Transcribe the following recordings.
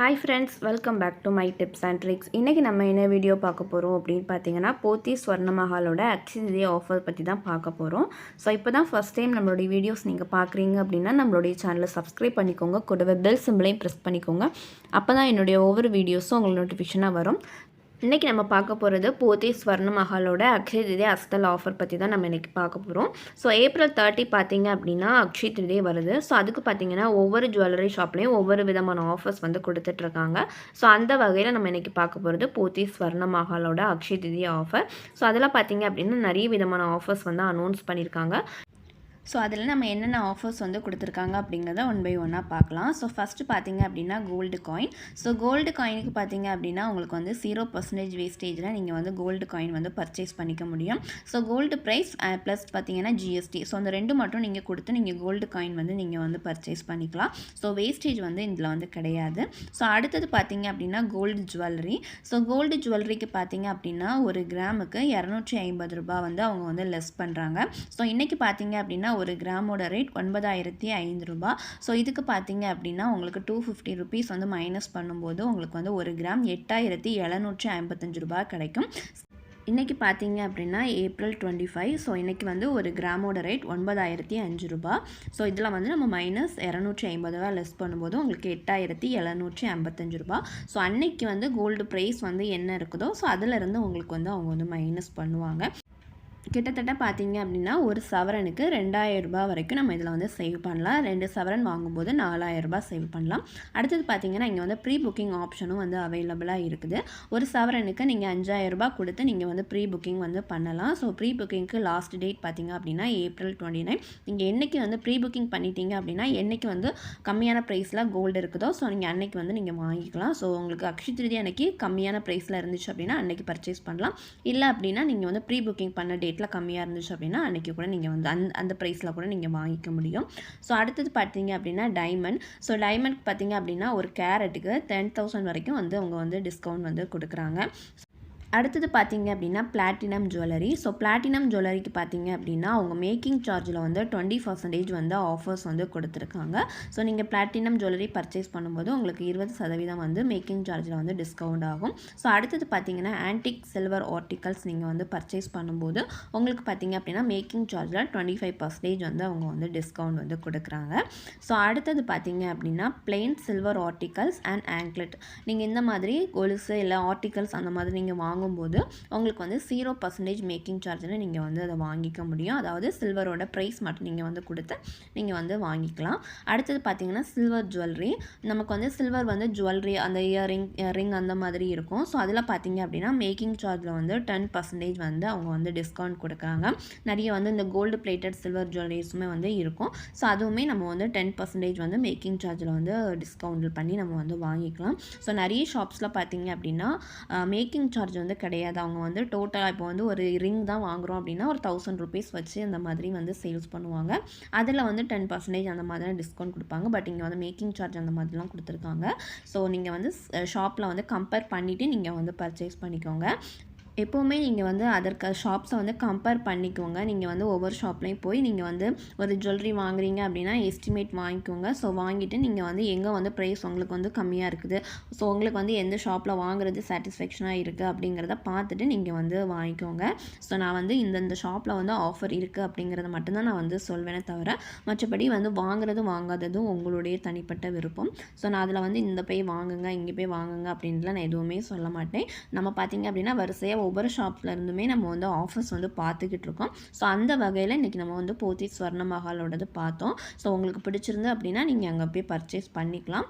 Hi friends welcome back to my tips and tricks இன்றைக்கி நம்ம என்ன வீடியோ பார்க்க போகிறோம் அப்படின்னு பார்த்தீங்கன்னா போத்தி ஸ்வர்ண மஹாலோட ஆஃபர் பற்றி தான் பார்க்க போகிறோம் ஸோ இப்போ தான் ஃபஸ்ட் டைம் நம்மளுடைய வீடியோஸ் நீங்கள் பார்க்குறீங்க அப்படின்னா நம்மளுடைய சேனலை சப்ஸ்கிரைப் பண்ணிக்கோங்க. கூடவே பெல் சிம்பிளையும் ப்ரெஸ் பண்ணிக்கோங்க. அப்போ தான் என்னுடைய ஒவ்வொரு வீடியோஸும் உங்களுக்கு நோட்டிஃபிகேஷனாக வரும். இன்றைக்கி நம்ம பார்க்க போகிறது போத்தி ஸ்வர்ண மஹாலோட அக்ஷய திதி அஸ்தல் ஆஃபர் பற்றி தான் நம்ம இன்றைக்கி பார்க்க போகிறோம் ஸோ ஏப்ரல் தேர்ட்டி பார்த்தீங்க அப்படின்னா அக்ஷய திருதி வருது. ஸோ அதுக்கு பார்த்தீங்கன்னா ஒவ்வொரு ஜுவல்லரி ஷாப்லேயும் ஒவ்வொரு விதமான ஆஃபர்ஸ் வந்து கொடுத்துட்ருக்காங்க ஸோ அந்த வகையில் நம்ம இன்றைக்கி பார்க்க போகிறது போத்தி ஸ்வர்ண மஹாலோட அக்ஷய திருதி ஆஃபர் ஸோ அதெல்லாம் பார்த்தீங்க அப்படின்னா நிறைய விதமான ஆஃபர்ஸ் வந்து அனௌன்ஸ் பண்ணியிருக்காங்க. ஸோ அதில் நம்ம என்னென்ன ஆஃபர்ஸ் வந்து கொடுத்துருக்காங்க அப்படிங்கிறத ஒன் பை ஒன்னாக பார்க்கலாம். ஸோ ஃபஸ்ட்டு பார்த்தீங்க அப்படின்னா கோல்டு காயின் ஸோ கோல்டு காயினுக்கு பார்த்தீங்க அப்படின்னா உங்களுக்கு வந்து ஜீரோ பர்சன்டேஜ் வேஸ்டேஜில் நீங்கள் வந்து கோல்டு காயின் வந்து பர்ச்சேஸ் பண்ணிக்க முடியும். ஸோ கோல்டு ப்ரைஸ் ப்ளஸ் பார்த்தீங்கன்னா ஜிஎஸ்டி ஸோ அந்த ரெண்டு மட்டும் நீங்கள் கொடுத்து நீங்கள் கோல்டு காயின் வந்து நீங்கள் வந்து பர்ச்சேஸ் பண்ணிக்கலாம். ஸோ வேஸ்டேஜ் வந்து இதில் வந்து கிடையாது. ஸோ அடுத்தது பார்த்தீங்க அப்படின்னா கோல்டு ஜுவல்லரி ஸோ கோல்டு ஜுவல்லரிக்கு பார்த்தீங்க அப்படின்னா ஒரு கிராமுக்கு இரநூற்றி ஐம்பது ரூபாய் வந்து அவங்க வந்து லெஸ் பண்ணுறாங்க ஸோ இன்றைக்கி பார்த்தீங்க அப்படின்னா ஒரு கிராமோட ரேட் ஒன்பதாயிரத்தி ஐந்து ரூபா. ஸோ இதுக்கு பார்த்தீங்க அப்படின்னா உங்களுக்கு டூ ஃபிஃப்டி ருபீஸ் வந்து மைனஸ் பண்ணும்போது உங்களுக்கு வந்து ஒரு கிராம் எட்டாயிரத்தி எழுநூற்றி ஐம்பத்தஞ்சு ரூபா கிடைக்கும். இன்றைக்கி பார்த்தீங்க அப்படின்னா ஏப்ரல் டுவெண்ட்டி ஃபைவ் ஸோ இன்றைக்கி வந்து ஒரு கிராமோட ரேட் ஒன்பதாயிரத்தி அஞ்சு ரூபா. ஸோ இதில் வந்து நம்ம மைனஸ் இரநூற்றி ஐம்பது ரூபா லெஸ் பண்ணும்போது உங்களுக்கு எட்டாயிரத்தி எழுநூற்றி ஐம்பத்தஞ்சு ரூபா. ஸோ அன்னைக்கு வந்து கோல்டு ப்ரைஸ் வந்து என்ன இருக்குதோ ஸோ அதிலிருந்து உங்களுக்கு வந்து அவங்க வந்து மைனஸ் பண்ணுவாங்க. கிட்டத்தட்ட பார்த்தீங்க அப்படின்னா ஒரு சவரனுக்கு ரெண்டாயிரம் ரூபாய் வரைக்கும் நம்ம இதில் வந்து சேவ் பண்ணலாம். ரெண்டு சவரன் வாங்கும்போது நாலாயிரம் ரூபாய் சேவ் பண்ணலாம். அடுத்தது பார்த்தீங்கன்னா இங்கே வந்து ப்ரீ புக்கிங் ஆப்ஷனும் வந்து அவைலபிளாக இருக்குது. ஒரு சவரனுக்கு நீங்கள் அஞ்சாயிரம் ரூபாய் கொடுத்து நீங்கள் வந்து ப்ரீ புக்கிங் வந்து பண்ணலாம். ஸோ ப்ரீ புக்கிங்க்கு லாஸ்ட் டேட் பார்த்தீங்க அப்படின்னா ஏப்ரல் டுவெண்ட்டி நைன் நீங்கள் என்றைக்கு வந்து ப்ரீ புக்கிங் பண்ணிட்டீங்க அப்படின்னா என்றைக்கு வந்து கம்மியான ப்ரைஸில் கோல்டு இருக்குதோ ஸோ நீங்கள் அன்னைக்கு வந்து நீங்கள் வாங்கிக்கலாம். ஸோ உங்களுக்கு அக்ஷய திருதி அன்னைக்கு கம்மியான ப்ரைஸில் இருந்துச்சு அப்படின்னா அன்னைக்கு பர்ச்சேஸ் பண்ணலாம். இல்லை அப்படின்னா நீங்கள் வந்து ப்ரீ புக்கிங் பண்ண டேட் ரேட்டில் கம்மியாக இருந்துச்சு அப்படின்னா அன்றைக்கி கூட நீங்கள் வந்து அந்த அந்த ப்ரைஸில் கூட நீங்கள் வாங்கிக்க முடியும். ஸோ அடுத்தது பார்த்தீங்க அப்படின்னா டைமண்ட் ஸோ டைமண்ட் பார்த்தீங்க அப்படின்னா ஒரு கேரட்டுக்கு டென் தௌசண்ட் வரைக்கும் வந்து அவங்க வந்து டிஸ்கவுண்ட் வந்து கொடுக்குறாங்க. அடுத்தது பார்த்தீங்க அப்படின்னா பிளாட்டினம் ஜுவல்லரி ஸோ பிளாட்டினம் ஜுவல்லரிக்கு பார்த்தீங்க அப்படின்னா அவங்க மேக்கிங் சார்ஜில் வந்து டுவெண்ட்டி பர்சன்டேஜ் வந்து ஆஃபர்ஸ் வந்து கொடுத்துருக்காங்க. ஸோ நீங்கள் பிளாட்டினம் ஜுவல்லரி பர்ச்சேஸ் பண்ணும்போது உங்களுக்கு இருபது சதவீதம் வந்து மேக்கிங் சார்ஜில் வந்து டிஸ்கவுண்ட் ஆகும். ஸோ அடுத்தது பார்த்தீங்கன்னா ஆன்டிக் சில்வர் ஆர்டிகல்ஸ் நீங்கள் வந்து பர்ச்சேஸ் பண்ணும்போது உங்களுக்கு பார்த்தீங்க அப்படின்னா மேக்கிங் சார்ஜில் டுவெண்ட்டி ஃபைவ் பர்சன்டேஜ் வந்து அவங்க வந்து டிஸ்கவுண்ட் வந்து கொடுக்குறாங்க. ஸோ அடுத்தது பார்த்தீங்க அப்படின்னா plain silver articles and anklet நீங்கள் இந்த மாதிரி கொலுசு இல்லை ஆர்டிகல்ஸ் அந்த மாதிரி நீங்கள் வாங்க வாங்கும்போது உங்களுக்கு வந்து ஜீரோ பர்சன்டேஜ் மேக்கிங் சார்ஜில் நீங்கள் வந்து அதை வாங்கிக்க முடியும். அதாவது சில்வரோட ப்ரைஸ் மட்டும் நீங்கள் வந்து கொடுத்து நீங்கள் வந்து வாங்கிக்கலாம். அடுத்தது பார்த்தீங்கன்னா சில்வர் ஜுவல்லரி நமக்கு வந்து சில்வர் வந்து ஜுவல்லரி அந்த இயரிங் ரிங் அந்த மாதிரி இருக்கும். ஸோ அதில் பார்த்தீங்க அப்படின்னா மேக்கிங் சார்ஜில் வந்து டென் பர்சன்டேஜ் வந்து அவங்க வந்து டிஸ்கவுண்ட் கொடுக்குறாங்க. நிறைய வந்து இந்த கோல்டு பிளேட்டட் சில்வர் ஜுவல்லரிஸுமே வந்து இருக்கும். ஸோ அதுவுமே நம்ம வந்து டென் பர்சன்டேஜ் வந்து மேக்கிங் சார்ஜில் வந்து டிஸ்கவுண்ட் பண்ணி நம்ம வந்து வாங்கிக்கலாம். ஸோ நிறைய ஷாப்ஸில் பார்த்தீங்க அப்படின்னா மேக்கிங் சார்ஜ் வந்து கிடையாது. அவங்க வந்து டோட்டலாக இப்போ வந்து ஒரு ரிங் தான் வாங்குகிறோம் அப்படின்னா ஒரு தௌசண்ட் ருபீஸ் வச்சு அந்த மாதிரி வந்து சேல்ஸ் பண்ணுவாங்க. அதில் வந்து டென் பர்சன்டேஜ் அந்த மாதிரி டிஸ்கவுண்ட் கொடுப்பாங்க. பட் இங்கே வந்து மேக்கிங் சார்ஜ் அந்த மாதிரிலாம் கொடுத்துருக்காங்க. ஸோ நீங்கள் வந்து ஷாப்பில் வந்து கம்பேர் பண்ணிவிட்டு நீங்கள் வந்து பர்ச்சேஸ் பண்ணிக்கோங்க. எப்போவுமே நீங்கள் வந்து அதற்கு ஷாப்ஸை வந்து கம்பேர் பண்ணிக்கோங்க. நீங்கள் வந்து ஒவ்வொரு ஷாப்லேயும் போய் நீங்கள் வந்து ஒரு ஜுவல்லரி வாங்குறீங்க அப்படின்னா எஸ்டிமேட் வாங்கிக்கோங்க. ஸோ வாங்கிட்டு நீங்கள் வந்து எங்கே வந்து ப்ரைஸ் உங்களுக்கு வந்து கம்மியாக இருக்குது? ஸோ உங்களுக்கு வந்து எந்த ஷாப்பில் வாங்குறது சாட்டிஸ்ஃபேக்ஷனாக இருக்குது அப்படிங்கிறத பார்த்துட்டு நீங்கள் வந்து வாங்கிக்கோங்க. ஸோ நான் வந்து இந்தந்த ஷாப்பில் வந்து ஆஃபர் இருக்குது அப்படிங்கிறத மட்டும்தான் நான் வந்து சொல்வேனே தவிர மற்றபடி வந்து வாங்குறதும் வாங்காததும் உங்களுடைய தனிப்பட்ட விருப்பம். ஸோ நான் அதில் வந்து இந்த போய் வாங்குங்க இங்கே போய் வாங்குங்க அப்படின்லாம் நான் எதுவுமே சொல்ல மாட்டேன். நம்ம பார்த்தீங்க அப்படின்னா வரிசையாக ஒவ்வொரு ஷாப்லேருந்துமே நம்ம வந்து ஆஃபர்ஸ் வந்து பார்த்துக்கிட்டு இருக்கோம். ஸோ அந்த வகையில் இன்றைக்கி நம்ம வந்து போத்தி ஸ்வர்ண மஹாலோடது பார்த்தோம். ஸோ உங்களுக்கு பிடிச்சிருந்து அப்படின்னா நீங்கள் அங்கே போய் பர்ச்சேஸ் பண்ணிக்கலாம்.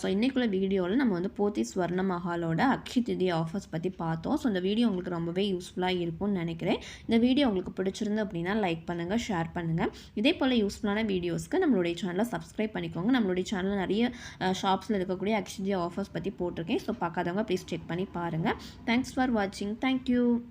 ஸோ இன்றைக்குள்ள வீடியோவில் நம்ம வந்து போத்தி ஸ்வர்ண மஹாலோட அக்ஷி திதி ஆஃபர்ஸ் பற்றி பார்த்தோம். ஸோ இந்த வீடியோ உங்களுக்கு ரொம்பவே யூஸ்ஃபுல்லாக இருக்கும்னு நினைக்கிறேன். இந்த வீடியோ உங்களுக்கு பிடிச்சிருந்து அப்படின்னா லைக் பண்ணுங்கள் ஷேர் பண்ணுங்கள் இதே போல் யூஸ்ஃபுல்லான வீடியோஸ்க்கு நம்மளுடைய சேனலை சப்ஸ்கிரைப் பண்ணிக்கோங்க. நம்மளுடைய சேனலில் நிறைய ஷாப்ஸில் இருக்கக்கூடிய அக்ஷிஜி ஆஃபர்ஸ் பற்றி போட்டிருக்கேன். ஸோ பார்க்காதவங்க ப்ளீஸ் செக் பண்ணி பாருங்கள் தேங்க்ஸ் ஃபார் வாட்சிங் Thank you.